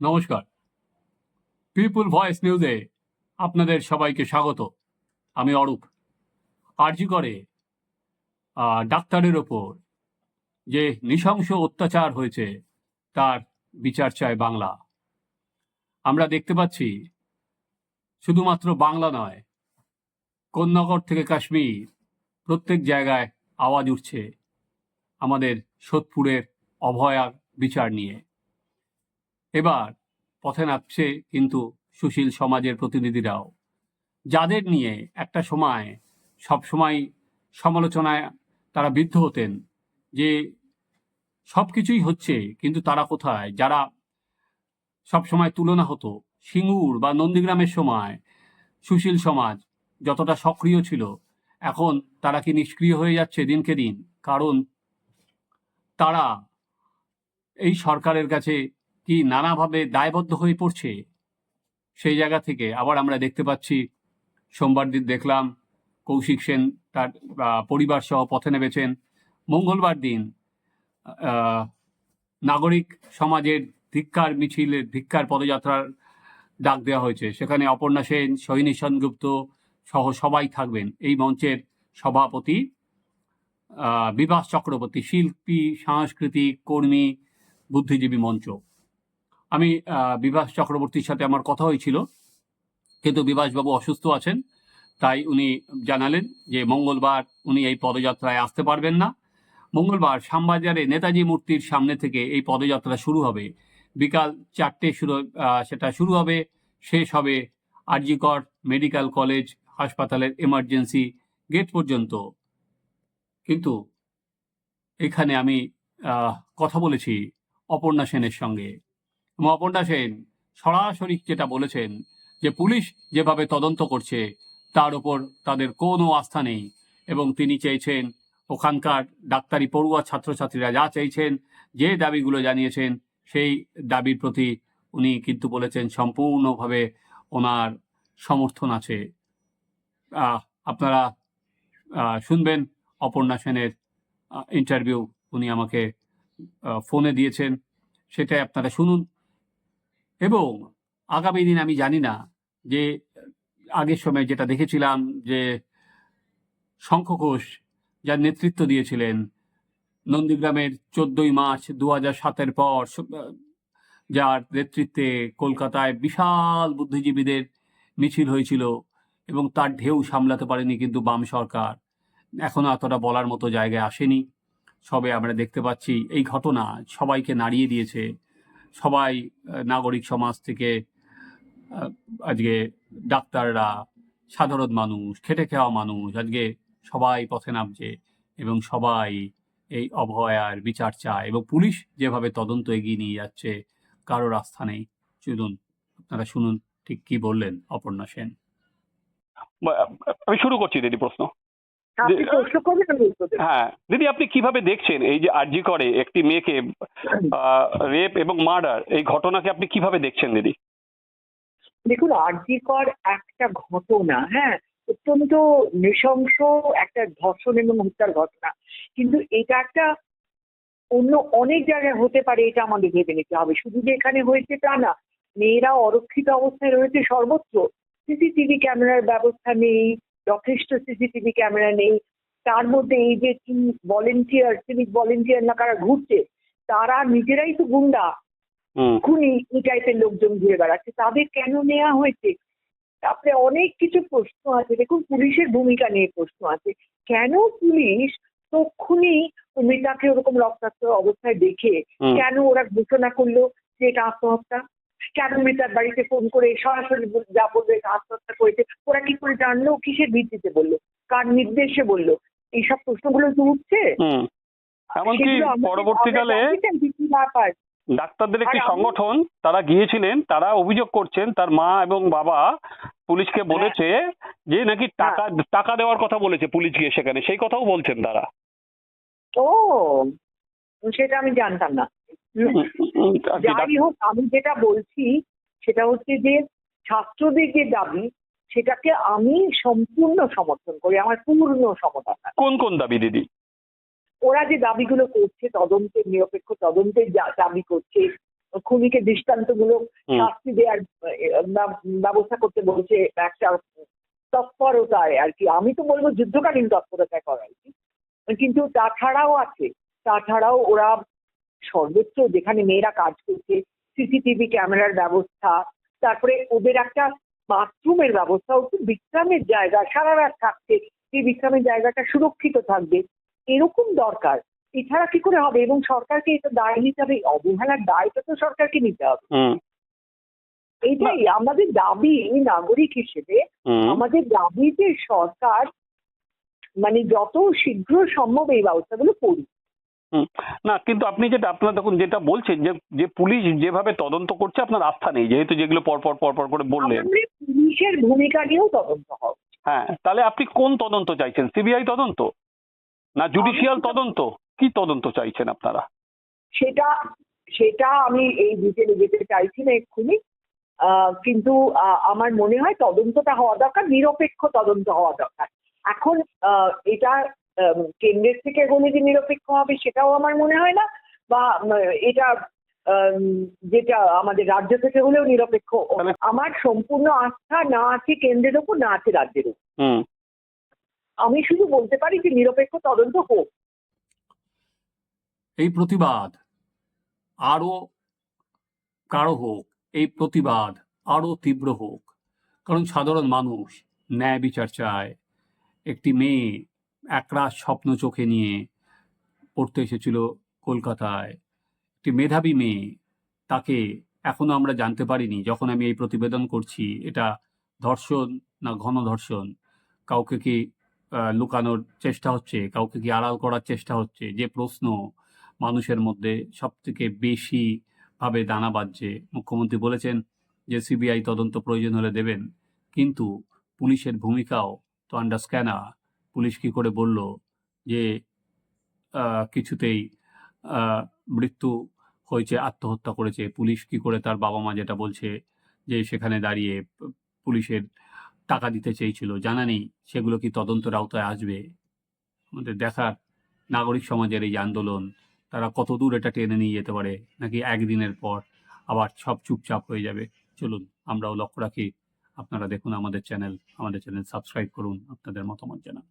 নমস্কার। পিপুল ভয়েস নিউজে আপনাদের সবাইকে স্বাগত। আমি অরূপ। আর্জি করে ডাক্তারের ওপর যে নৃশংস অত্যাচার হয়েছে, তার বিচার চায় বাংলা। আমরা দেখতে পাচ্ছি, শুধুমাত্র বাংলা নয় কন্যাগর থেকে কাশ্মীর, প্রত্যেক জায়গায় আওয়াজ উঠছে আমাদের সোদপুরের অভয়ার বিচার নিয়ে। এবার পথে নামছে কিন্তু সুশীল সমাজের প্রতিনিধিরাও। যাদের নিয়ে একটা সময়, সব সময় সমালোচনায় তারা বিদ্ধ হতেন যে সব কিছুই হচ্ছে কিন্তু তারা কোথায়? যারা সব সময় তুলনা হতো, সিঙ্গুর বা নন্দীগ্রামের সময়, সুশীল সমাজ যতটা সক্রিয় ছিল, এখন তারা কি নিষ্ক্রিয় হয়ে যাচ্ছে দিনকে দিন? কারণ তারা এই সরকারের কাছে কি নানাভাবে দায়বদ্ধ হয়ে পড়ছে? সেই জায়গা থেকে আবার আমরা দেখতে পাচ্ছি, সোমবার দিন দেখলাম, কৌশিক সেন তার পরিবার সহ পথে নেমেছেন। মঙ্গলবার দিন নাগরিক সমাজের ধিক্কার মিছিলের ধিক্কার পদযাত্রার ডাক দেওয়া হয়েছে। সেখানে অপর্ণা সেন সোহিনী সেনগুপ্ত সহ সবাই থাকবেন। এই মঞ্চের সভাপতি বিভাস চক্রবর্তী, শিল্পী, সাংস্কৃতিক কর্মী, বুদ্ধিজীবী মঞ্চ। আমি বিভাস চক্রবর্তীর সাথে আমার কথা হয়েছিল কিন্তু বিভাসবাবু অসুস্থ আছেন, তাই উনি জানালেন যে মঙ্গলবার উনি এই পদযাত্রায় আসতে পারবেন না। মঙ্গলবার শ্যামবাজারে নেতাজি মূর্তির সামনে থেকে এই পদযাত্রা শুরু হবে। বিকাল চারটে শুরু সেটা শুরু হবে। শেষ হবে আরজিকর মেডিকেল কলেজ, হাসপাতালের এমার্জেন্সি গেট পর্যন্ত। কিন্তু এখানে আমি কথা বলেছি অপর্ণা সেনের সঙ্গে। অপর্ণা সেন সরাসরি যেটা বলেছেন যে পুলিশ যেভাবে তদন্ত করছে, তার উপর তাদের কোনো আস্থা নেই। এবং তিনি চেয়েছেন ওখানকার ডাক্তারি পড়ুয়া ছাত্রছাত্রীরা যা চেয়েছেন, যে দাবিগুলো জানিয়েছেন, সেই দাবির প্রতি উনি কিন্তু বলেছেন সম্পূর্ণভাবে ওনার সমর্থন আছে। আপনারা শুনবেন অপর্ণা সেনের ইন্টারভিউ উনি আমাকে ফোনে দিয়েছেন। সেটাই আপনারা শুনুন। এবং আগামী দিন আমি জানি না যে আগের সময় যেটা দেখেছিলাম যে শঙ্খ ঘোষ যার নেতৃত্ব দিয়েছিলেন নন্দীগ্রামের চোদ্দই মার্চ দু হাজার সাতের পর যার নেতৃত্বে কলকাতায় বিশাল বুদ্ধিজীবীদের মিছিল হয়েছিল এবং তার ঢেউ সামলাতে পারেনি কিন্তু বাম সরকার। এখনও এতটা বলার মতো জায়গায় আসেনি। সবে আমরা দেখতে পাচ্ছি এই ঘটনা সবাইকে নাড়িয়ে দিয়েছে। সবাই নাগরিক সমাজ থেকে আজকে ডাক্তাররা, সাধারণ মানুষ, খেটে খাওয়া মানুষ, আজকে সবাই পথে নামছে এবং সবাই এই অভয়ার বিচার চায় এবং পুলিশ যেভাবে তদন্ত এগিয়ে নিয়ে যাচ্ছে কারও রাস্তা নেই। চলুন, আপনারা শুনুন, ঠিক কি বললেন অপর্ণা সেন। আমি শুরু করছি দিদি প্রশ্ন। হ্যাঁ দিদি আপনি কীভাবে দেখছেন এই যে আরজি করে একটি মেয়েকে রেপ এবং মার্ডার এই ঘটনাকে আপনি কীভাবে দেখছেন দিদি? দেখুন আরজিকর একটা ঘটনা হ্যাঁ অত্যন্ত নৃশংস একটা ধর্ষণ এবং হত্যার ঘটনা। কিন্তু এটা একটা অন্য অনেক জায়গায় হতে পারে এটা আমাদের ভেবে নিতে হবে। শুধু যে এখানে হয়েছে তা না মেয়েরা অরক্ষিত অবস্থায় রয়েছে সর্বত্র। সিসিটিভি ক্যামেরার ব্যবস্থা নেই যথেষ্ট সিসিটিভি ক্যামেরা নেই। তার মধ্যে এই যে ভলেন্টিয়ার সিভিক ভলেন্টিয়ার না কারা ঘুরছে তারা নিজেরাই তো গুন্ডা। খুনি এই টাইপের লোকজন ঘুরে বেড়াচ্ছে। তাদের কেন নেওয়া হয়েছে? তারপরে অনেক কিছু প্রশ্ন আছে। দেখুন পুলিশের ভূমিকা নিয়ে প্রশ্ন আছে। কেন পুলিশ তক্ষুনি মৃতাকে ওরকম রক্তাক্ত অবস্থায় দেখে কেন ওরা ঘোষণা করল যে এটা আত্মহত্যা? কেন মৃতার বাড়িতে ফোন করে সরাসরি যা বলবে আত্মহত্যা করেছে ওরা কি করে জানলো? কিসের ভিত্তিতে বলল? কার নির্দেশে বলল? এইসব প্রশ্নগুলো তো উঠছে। এমনকি পরবর্তীকালে ডাক্তারদের একটি সংগঠন তারা গিয়েছিলেন তারা অভিযোগ করছেন তার মা এবং বাবা পুলিশকে বলেছে যে নাকি টাকা টাকা দেওয়ার কথা বলেছে পুলিশ গিয়ে সেখানে। সেই কথাও বলছেন তারা। ও সেটা আমি জানতাম না। যাই হোক আমি যেটা বলছি সেটা হচ্ছে যে ছাত্রদের যে দাবি সেটাকে আমি সম্পূর্ণ সমর্থন করি আমার পূর্ণ সমর্থন। কোন কোন দাবি দিদি? ওরা যে দাবিগুলো করছে তদন্তের নিরপেক্ষ তদন্তের দাবি করছে খুনিকে দৃষ্টান্তমূলক শাস্তি দেওয়ার ব্যবস্থা করতে বলছে একটা তৎপরতায় আর কি। আমি তো বলব যুদ্ধকালীন তৎপরতায় করা উচিত। কিন্তু তাছাড়াও আছে তাছাড়াও ওরা সর্বোচ্চ যেখানে মেয়েরা কাজ করছে সিসিটিভি ক্যামেরার ব্যবস্থা তারপরে ওদের একটা বাথরুমের ব্যবস্থা একটু বিশ্রামের জায়গা সারা রাত থাকতে সেই বিশ্রামের জায়গাটা সুরক্ষিত থাকবে এরকম দরকার। এছাড়া কি করে হবে? এবং সরকারকে এটা দায় নিতে হবে অবহেলার দায়টা তো সরকারকে নিতে হবে। এটাই আমাদের দাবি নাগরিক হিসেবে আমাদের দাবি যে সরকার মানে যত শীঘ্র সম্ভব এই ব্যবস্থাগুলো করুক। না কিন্তু আপনি যেটা আপনার দেখুন যেটা বলছেন যে যে পুলিশ যেভাবে তদন্ত করছে আপনার আস্থা নেই যেহেতু যেগুলো পরপর পরপর করে বললেন। পুলিশের ভূমিকা নিয়েও তদন্ত হবে হ্যাঁ তাহলে আপনি কোন তদন্ত চাইছেন সিবিআই তদন্ত? না জুডিশিয়াল তদন্ত? কি তদন্ত চাইছেন আপনারা? সেটা সেটা আমি এই ডিটেলে যেতে চাইছি না এক্ষুনি। কিন্তু আমার মনে হয় তদন্তটা হওয়া দরকার নিরপেক্ষ তদন্ত হওয়া দরকার। এখন এটা কেন্দ্রের থেকে হলে যে নিরপেক্ষ হবে সেটাও আমার মনে হয় না বা এটা যেটা আমাদের রাজ্য থেকে হলেও নিরপেক্ষ। আমার সম্পূর্ণ আস্থা না আছে কেন্দ্রের ওপর না আছে রাজ্যের ওপর। হুম। আমি শুধু বলতে পারি যে নিরপেক্ষ তদন্ত হোক। এই প্রতিবাদ আরও কারও হোক এই প্রতিবাদ আরও তীব্র হোক। কারণ সাধারণ মানুষ ন্যায় বিচার চায়। একটি মেয়ে একরাশ স্বপ্ন চোখে নিয়ে পড়তে এসেছিল কলকাতায়। একটি মেধাবী মেয়ে, তাকে এখনও আমরা জানতে পারিনি যখন আমি এই প্রতিবেদন করছি। এটা ধর্ষণ না ঘন ধর্ষণ? কাউকে কি লুকানোর চেষ্টা হচ্ছে? কাউকে কি আড়াল করার চেষ্টা হচ্ছে? যে প্রশ্ন মানুষের মধ্যে সব থেকে বেশি ভাবে দানা বাজছে মুখ্যমন্ত্রী বলেছেন যে সিবিআই তদন্ত প্রয়োজন হলে দেবেন। কিন্তু পুলিশের ভূমিকাও তো আন্ডারস্ক্যানা পুলিশ কি করে বলল যে কিছুতেই মৃত্যু হয়েছে, আত্মহত্যা করেছে? পুলিশ কি করে তার বাবা মা যেটা বলছে যে, সেখানে দাঁড়িয়ে পুলিশের টাকা দিতে চেয়েছিল? জানা নেই, সেগুলো কি তদন্তের আওতায় আসবে? আমাদের দেখার নাগরিক সমাজের এই আন্দোলন, তারা কত দূর এটা টেনে নিয়ে যেতে পারে? নাকি একদিনের পর আবার সব চুপচাপ হয়ে যাবে? চলুন, আমরাও লক্ষ্য রাখি। আপনারা দেখুন আমাদের চ্যানেল। আমাদের চ্যানেল সাবস্ক্রাইব করুন, আপনাদের মতামত জানান।